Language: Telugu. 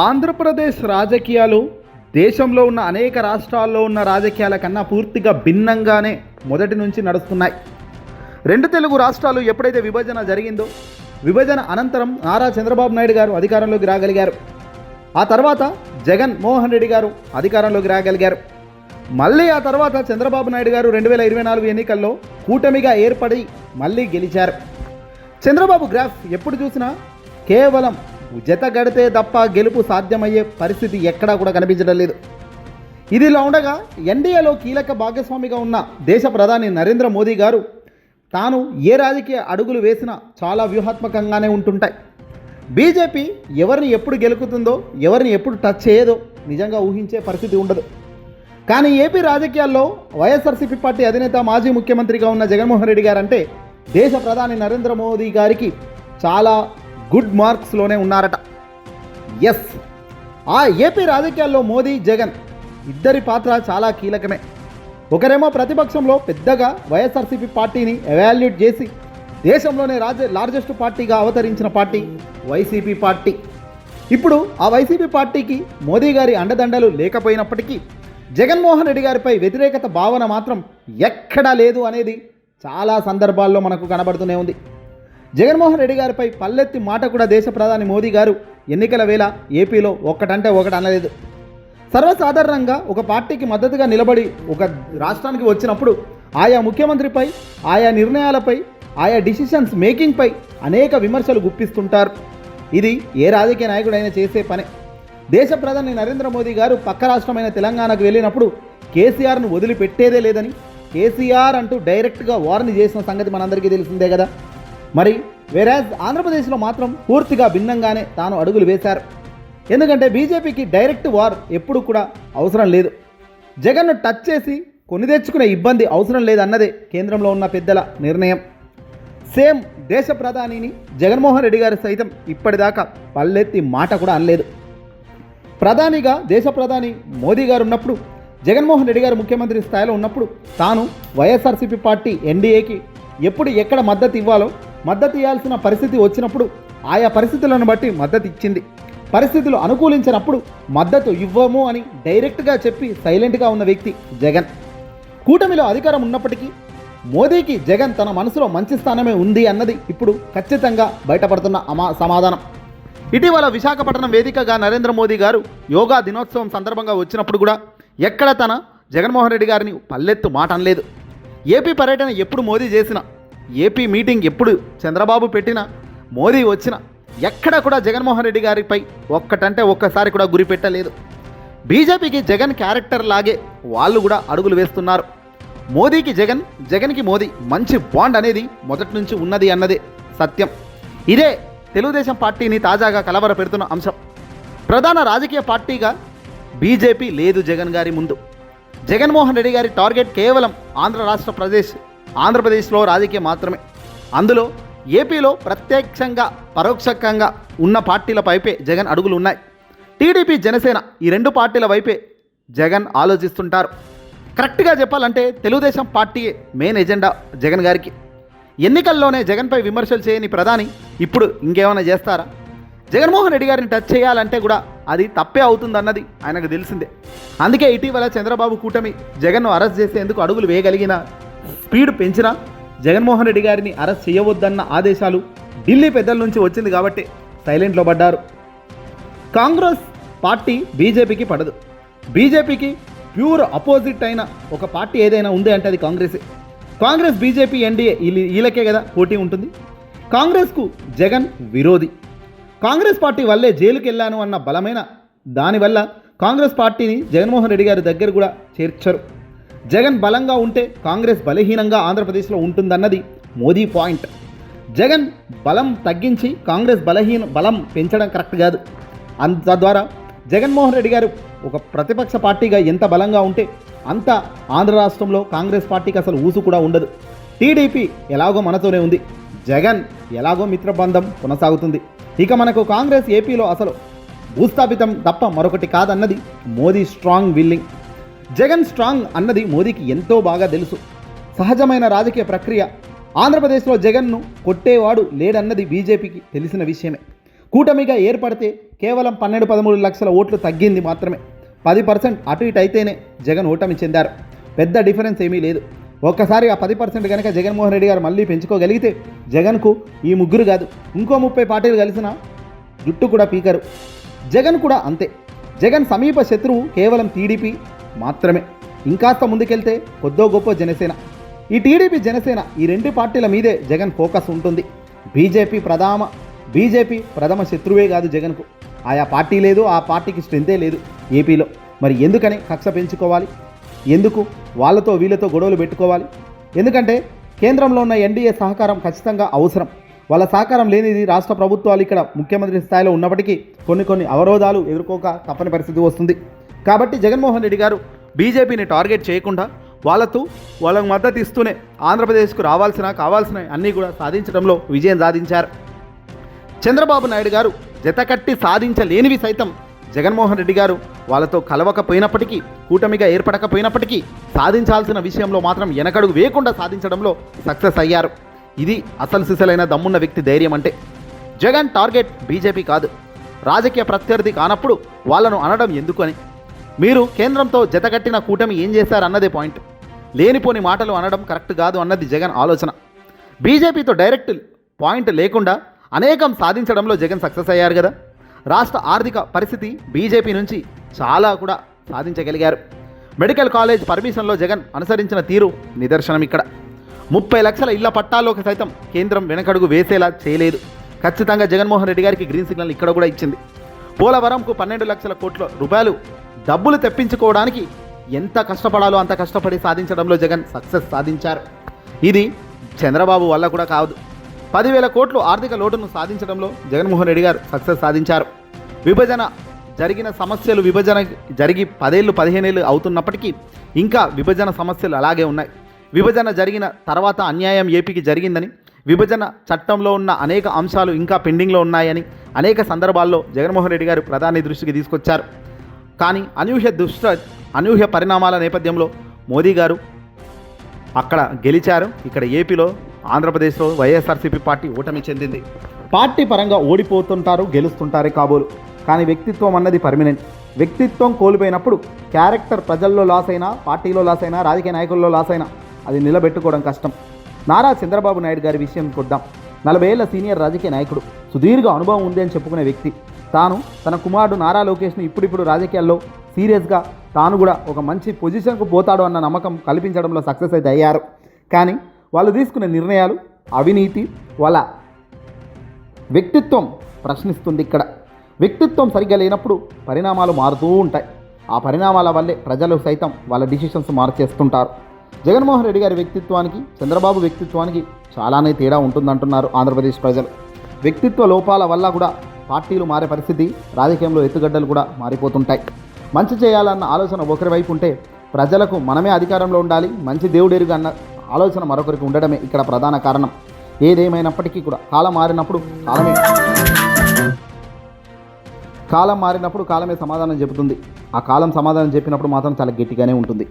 ఆంధ్రప్రదేశ్ రాజకీయాలు దేశంలో ఉన్న అనేక రాష్ట్రాల్లో ఉన్న రాజకీయాల కన్నా పూర్తిగా భిన్నంగానే మొదటి నుంచి నడుస్తున్నాయి. రెండు తెలుగు రాష్ట్రాలు ఎప్పుడైతే విభజన జరిగిందో విభజన అనంతరం నారా చంద్రబాబు నాయుడు గారు అధికారంలోకి రాగలిగారు. ఆ తర్వాత జగన్ మోహన్ రెడ్డి గారు అధికారంలోకి రాగలిగారు. మళ్ళీ ఆ తర్వాత చంద్రబాబు నాయుడు గారు రెండు వేల ఇరవై నాలుగు ఎన్నికల్లో కూటమిగా ఏర్పడి మళ్ళీ గెలిచారు. చంద్రబాబు గ్రాఫ్ ఎప్పుడు చూసినా కేవలం జత గడితే తప్ప గెలుపు సాధ్యమయ్యే పరిస్థితి ఎక్కడా కూడా కనిపించడం లేదు. ఇదిలా ఉండగా ఎన్డీఏలో కీలక భాగస్వామిగా ఉన్న దేశ ప్రధాని నరేంద్ర మోదీ గారు తాను ఏ రాజకీయ అడుగులు వేసినా చాలా వ్యూహాత్మకంగానే ఉంటుంటాయి. బీజేపీ ఎవరిని ఎప్పుడు గెలుకుతుందో ఎవరిని ఎప్పుడు టచ్ చేయదో నిజంగా ఊహించే పరిస్థితి ఉండదు. కానీ ఏపీ రాజకీయాల్లో వైఎస్ఆర్సీపీ పార్టీ అధినేత మాజీ ముఖ్యమంత్రిగా ఉన్న జగన్మోహన్ రెడ్డి గారంటే దేశ ప్రధాని నరేంద్ర మోదీ గారికి చాలా గుడ్ మార్క్స్లోనే ఉన్నారట. ఎస్. ఆ ఏపీ రాజకీయాల్లో మోదీ జగన్ ఇద్దరి పాత్ర చాలా కీలకమే. ఒకరేమో ప్రతిపక్షంలో పెద్దగా వైఎస్ఆర్సీపీ పార్టీని ఎవాల్యుయేట్ చేసి దేశంలోనే రాజ లార్జెస్ట్ పార్టీగా అవతరించిన పార్టీ వైసీపీ పార్టీ. ఇప్పుడు ఆ వైసీపీ పార్టీకి మోదీ గారి అండదండలు లేకపోయినప్పటికీ జగన్మోహన్ రెడ్డి గారిపై వ్యతిరేకత భావన మాత్రం ఎక్కడా లేదు అనేది చాలా సందర్భాల్లో మనకు కనబడుతూనే ఉంది. జగన్మోహన్ రెడ్డి గారిపై పల్లెత్తి మాట కూడా దేశ ప్రధాని మోదీ గారు ఎన్నికల వేళ ఏపీలో ఒక్కటంటే ఒకటి అనలేదు. సర్వసాధారణంగా ఒక పార్టీకి మద్దతుగా నిలబడి ఒక రాష్ట్రానికి వచ్చినప్పుడు ఆయా ముఖ్యమంత్రిపై ఆయా నిర్ణయాలపై ఆయా డిసిషన్స్ మేకింగ్పై అనేక విమర్శలు గుప్పిస్తుంటారు. ఇది ఏ రాజకీయ నాయకుడైనా చేసే పనే. దేశ ప్రధాని నరేంద్ర మోదీ గారు పక్క రాష్ట్రమైన తెలంగాణకు వెళ్ళినప్పుడు కేసీఆర్ను వదిలిపెట్టేదే లేదని కేసీఆర్ అంటూ డైరెక్ట్గా వార్ని చేసిన సంగతి మనందరికీ తెలిసిందే కదా. మరి వేరాజ్ ఆంధ్రప్రదేశ్లో మాత్రం పూర్తిగా భిన్నంగానే తాను అడుగులు వేశారు. ఎందుకంటే బీజేపీకి డైరెక్ట్ వార్ ఎప్పుడు కూడా అవసరం లేదు. జగన్ను టచ్ చేసి కొని తెచ్చుకునే ఇబ్బంది అవసరం లేదన్నదే కేంద్రంలో ఉన్న పెద్దల నిర్ణయం. సేమ్ దేశ ప్రధానిని జగన్మోహన్ రెడ్డి గారు సైతం ఇప్పటిదాకా పల్లెత్తి మాట కూడా అనలేదు. ప్రధానిగా దేశ ప్రధాని మోదీ గారు ఉన్నప్పుడు జగన్మోహన్ రెడ్డి గారు ముఖ్యమంత్రి స్థాయిలో ఉన్నప్పుడు తాను వైఎస్ఆర్సీపీ పార్టీ ఎన్డీఏకి ఎప్పుడు ఎక్కడ మద్దతు ఇవ్వాలో మద్దతు ఇవ్వాల్సిన పరిస్థితి వచ్చినప్పుడు ఆయా పరిస్థితులను బట్టి మద్దతు ఇచ్చింది. పరిస్థితులు అనుకూలించినప్పుడు మద్దతు ఇవ్వము అని డైరెక్ట్గా చెప్పి సైలెంట్గా ఉన్న వ్యక్తి జగన్. కూటమిలో అధికారం ఉన్నప్పటికీ మోదీకి జగన్ తన మనసులో మంచి స్థానమే ఉంది అన్నది ఇప్పుడు ఖచ్చితంగా బయటపడుతున్న అమా సమాధానం. ఇటీవల విశాఖపట్నం వేదికగా నరేంద్ర మోదీ గారు యోగా దినోత్సవం సందర్భంగా వచ్చినప్పుడు కూడా ఎక్కడ తన జగన్మోహన్ రెడ్డి గారిని పల్లెత్తు మాట అనలేదు ఏపీ పర్యటన ఎప్పుడు మోదీ చేసినా ఏపీ మీటింగ్ ఎప్పుడు చంద్రబాబు పెట్టిన మోదీ వచ్చిన ఎక్కడ కూడా జగన్మోహన్ రెడ్డి గారిపై ఒక్కటంటే ఒక్కసారి కూడా గురి పెట్టలేదు. బీజేపీకి జగన్ క్యారెక్టర్ లాగే వాళ్ళు కూడా అడుగులు వేస్తున్నారు. మోదీకి జగన్ జగన్కి మోదీ మంచి బాండ్ అనేది మొదటి నుంచి ఉన్నది అన్నదే సత్యం. ఇదే తెలుగుదేశం పార్టీని తాజాగా కలవర పెడుతున్న అంశం. ప్రధాన రాజకీయ పార్టీగా బీజేపీ లేదు జగన్ గారి ముందు. జగన్మోహన్ రెడ్డి గారి టార్గెట్ కేవలం ఆంధ్ర రాష్ట్ర ప్రదేశ్ ఆంధ్రప్రదేశ్లో రాజకీయం మాత్రమే. అందులో ఏపీలో ప్రత్యక్షంగా పరోక్షకంగా ఉన్న పార్టీల వైపే జగన్ అడుగులు ఉన్నాయి టీడీపీ జనసేన ఈ రెండు పార్టీల వైపే జగన్ ఆలోచిస్తుంటారు. కరెక్ట్గా చెప్పాలంటే తెలుగుదేశం పార్టీయే మెయిన్ ఎజెండా జగన్ గారికి. ఎన్నికల్లోనే జగన్పై విమర్శలు చేయని ప్రధాని ఇప్పుడు ఇంకేమైనా చేస్తారా? జగన్మోహన్ రెడ్డి గారిని టచ్ చేయాలంటే కూడా అది తప్పే అవుతుందన్నది ఆయనకు తెలిసిందే. అందుకే ఇటీవల చంద్రబాబు కూటమి జగన్ను అరెస్ట్ చేసేందుకు అడుగులు వేయగలిగిన స్పీడ్ పెంచినా జగన్మోహన్ రెడ్డి గారిని అరెస్ట్ చేయవద్దన్న ఆదేశాలు ఢిల్లీ పెద్దల నుంచి వచ్చింది కాబట్టి సైలెంట్లో పడ్డారు. కాంగ్రెస్ పార్టీ బీజేపీకి పడదు. బీజేపీకి ప్యూర్ అపోజిట్ అయిన ఒక పార్టీ ఏదైనా ఉంది అంటే అది కాంగ్రెసే. కాంగ్రెస్ బీజేపీ ఎన్డీఏ వీళ్ళకే కదా పోటీ ఉంటుంది. కాంగ్రెస్కు జగన్ విరోధి. కాంగ్రెస్ పార్టీ వల్లే జైలుకి వెళ్ళాను అన్న బలమైన దానివల్ల కాంగ్రెస్ పార్టీని జగన్మోహన్ రెడ్డి గారి దగ్గర కూడా చేర్చరు. జగన్ బలంగా ఉంటే కాంగ్రెస్ బలహీనంగా ఆంధ్రప్రదేశ్లో ఉంటుందన్నది మోదీ పాయింట్. జగన్ బలం తగ్గించి కాంగ్రెస్ బలహీన బలం పెంచడం కరెక్ట్ కాదు. అంత తద్వారా జగన్మోహన్ రెడ్డి గారు ఒక ప్రతిపక్ష పార్టీగా ఎంత బలంగా ఉంటే అంత ఆంధ్ర రాష్ట్రంలో కాంగ్రెస్ పార్టీకి అసలు ఊసు కూడా ఉండదు. టీడీపీ ఎలాగో మనతోనే ఉంది. జగన్ ఎలాగో మిత్రబంధం కొనసాగుతుంది. ఇక మనకు కాంగ్రెస్ ఏపీలో అసలు భూస్థాపితం తప్ప మరొకటి కాదన్నది Modi strong willing. Jagan strong అన్నది మోదీకి ఎంతో బాగా తెలుసు. సహజమైన రాజకీయ ప్రక్రియ. ఆంధ్రప్రదేశ్లో జగన్ను కొట్టేవాడు లేడన్నది బీజేపీకి తెలిసిన విషయమే. కూటమిగా ఏర్పడితే కేవలం పన్నెండు పదమూడు లక్షల ఓట్లు తగ్గింది మాత్రమే. పది పర్సెంట్ అటు ఇటు అయితేనే జగన్ ఓటమి చెందారు. పెద్ద డిఫరెన్స్ ఏమీ లేదు. ఒక్కసారి ఆ పది పర్సెంట్ కనుక జగన్మోహన్ రెడ్డి గారు మళ్ళీ పెంచుకోగలిగితే జగన్కు ఈ ముగ్గురు కాదు ఇంకో ముప్పై పార్టీలు కలిసిన జుట్టు కూడా పీకరు. జగన్ కూడా అంతే. జగన్ సమీప శత్రువు కేవలం టీడీపీ మాత్రమే. ఇంకాస్త ముందుకెళ్తే కొద్దో గొప్ప జనసేన. ఈ టీడీపీ జనసేన ఈ రెండు పార్టీల మీదే జగన్ ఫోకస్ ఉంటుంది. బీజేపీ ప్రధాన బీజేపీ ప్రథమ శత్రువే కాదు జగన్కు. ఆయా పార్టీ లేదు ఆ పార్టీకి స్ట్రెంతే లేదు ఏపీలో. మరి ఎందుకని కక్ష పెంచుకోవాలి? ఎందుకు వాళ్ళతో వీళ్ళతో గొడవలు పెట్టుకోవాలి? ఎందుకంటే కేంద్రంలో ఉన్న ఎన్డీఏ సహకారం ఖచ్చితంగా అవసరం. వాళ్ళ సహకారం లేనిది రాష్ట్ర ప్రభుత్వాలు ఇక్కడ ముఖ్యమంత్రి స్థాయిలో ఉన్నప్పటికీ కొన్ని కొన్ని అవరోధాలు ఎదుర్కోక తప్పని పరిస్థితి వస్తుంది. కాబట్టి జగన్మోహన్ రెడ్డి గారు బీజేపీని టార్గెట్ చేయకుండా వాళ్ళతో వాళ్ళకు మద్దతు ఇస్తూనే ఆంధ్రప్రదేశ్కు రావాల్సిన కావాల్సిన అన్నీ కూడా సాధించడంలో విజయం సాధించారు. చంద్రబాబు నాయుడు గారు జతకట్టి సాధించలేనివి సైతం జగన్మోహన్ రెడ్డి గారు వాళ్ళతో కలవకపోయినప్పటికీ కూటమిగా ఏర్పడకపోయినప్పటికీ సాధించాల్సిన విషయంలో మాత్రం వెనకడుగు వేయకుండా సాధించడంలో సక్సెస్ అయ్యారు. ఇది అసలు సిసలైన దమ్మున్న వ్యక్తి ధైర్యం అంటే. జగన్ టార్గెట్ బీజేపీ కాదు. రాజకీయ ప్రత్యర్థి కానప్పుడు వాళ్ళను అనడం ఎందుకు అని మీరు కేంద్రంతో జతకట్టిన కూటమి ఏం చేశారన్నదే పాయింట్. లేనిపోని మాటలు అనడం కరెక్ట్ కాదు అన్నది జగన్ ఆలోచన. బీజేపీతో డైరెక్ట్ పాయింట్ లేకుండా అనేకం సాధించడంలో జగన్ సక్సెస్ అయ్యారు కదా. రాష్ట్ర ఆర్థిక పరిస్థితి బీజేపీ నుంచి చాలా కూడా సాధించగలిగారు. మెడికల్ కాలేజ్ పర్మిషన్లో జగన్ అనుసరించిన తీరు నిదర్శనం ఇక్కడ. ముప్పై లక్షల ఇళ్ళ పట్టాల్లోకి సైతం కేంద్రం వెనకడుగు వేసేలా చేయలేదు. ఖచ్చితంగా జగన్మోహన్ రెడ్డి గారికి గ్రీన్ సిగ్నల్ ఇక్కడ కూడా ఇచ్చింది. పోలవరంకు పన్నెండు లక్షల కోట్ల రూపాయలు డబ్బులు తెప్పించుకోవడానికి ఎంత కష్టపడాలో అంత కష్టపడి సాధించడంలో జగన్ సక్సెస్ సాధించారు. ఇది చంద్రబాబు వల్ల కూడా కాదు. పదివేల కోట్లు ఆర్థిక లోటును సాధించడంలో జగన్మోహన్ రెడ్డి గారు సక్సెస్ సాధించారు. విభజన జరిగిన సమస్యలు విభజన జరిగి పదేళ్ళు పదిహేనేళ్ళు అవుతున్నప్పటికీ ఇంకా విభజన సమస్యలు అలాగే ఉన్నాయి. విభజన జరిగిన తర్వాత అన్యాయం ఏపీకి జరిగిందని విభజన చట్టంలో ఉన్న అనేక అంశాలు ఇంకా పెండింగ్లో ఉన్నాయని అనేక సందర్భాల్లో జగన్మోహన్ రెడ్డి గారు ప్రధాని దృష్టికి తీసుకొచ్చారు. కానీ అనూహ్య దుష్ట అనూహ్య పరిణామాల నేపథ్యంలో మోదీ గారు అక్కడ గెలిచారు. ఇక్కడ ఏపీలో ఆంధ్రప్రదేశ్లో వైఎస్ఆర్సీపీ పార్టీ ఓటమి చెందింది. పార్టీ పరంగా ఓడిపోతుంటారు గెలుస్తుంటారే కాబోలు. కానీ వ్యక్తిత్వం అన్నది పర్మనెంట్ వ్యక్తిత్వం కోల్పోయినప్పుడు క్యారెక్టర్ ప్రజల్లో లాస్ అయినా పార్టీలో లాస్ అయినా రాజకీయ నాయకుల్లో లాస్ అయినా అది నిలబెట్టుకోవడం కష్టం. నారా చంద్రబాబు నాయుడు గారి విషయం చూద్దాం. నలభై ఏళ్ళ సీనియర్ రాజకీయ నాయకుడు సుదీర్ఘ అనుభవం ఉంది అని చెప్పుకునే వ్యక్తి. తాను తన కుమారుడు నారా లోకేష్ను ఇప్పుడిప్పుడు రాజకీయాల్లో సీరియస్గా తాను కూడా ఒక మంచి పొజిషన్కు పోతాడు అన్న నమ్మకం కల్పించడంలో సక్సెస్ అయితే అయ్యారు. కానీ వాళ్ళు తీసుకునే నిర్ణయాలు అవినీతి వాళ్ళ వ్యక్తిత్వం ప్రశ్నిస్తుంది ఇక్కడ. వ్యక్తిత్వం సరిగ్గా లేనప్పుడు పరిణామాలు మారుతూ ఉంటాయి. ఆ పరిణామాల వల్లే ప్రజలు సైతం వాళ్ళ డిసిషన్స్ మార్చేస్తుంటారు. జగన్మోహన్ రెడ్డి గారి వ్యక్తిత్వానికి చంద్రబాబు వ్యక్తిత్వానికి చాలానే తేడా ఉంటుందంటున్నారు ఆంధ్రప్రదేశ్ ప్రజలు. వ్యక్తిత్వ లోపాల వల్ల కూడా పార్టీలు మారే పరిస్థితి రాజకీయంలో ఎత్తుగడ్డలు కూడా మారిపోతుంటాయి. మంచి చేయాలన్న ఆలోచన ఒకరి వైపు ఉంటే ప్రజలకు మనమే అధికారంలో ఉండాలి మంచి దేవుడెరుగు అన్న ఆలోచన మరొకరికి ఉండడమే ఇక్కడ ప్రధాన కారణం. ఏదేమైనప్పటికీ కూడా కాలం మారినప్పుడు కాలమే. కాలం మారినప్పుడు కాలమే సమాధానం చెబుతుంది. ఆ కాలం సమాధానం చెప్పినప్పుడు మాత్రం చాలా గట్టిగానే ఉంటుంది.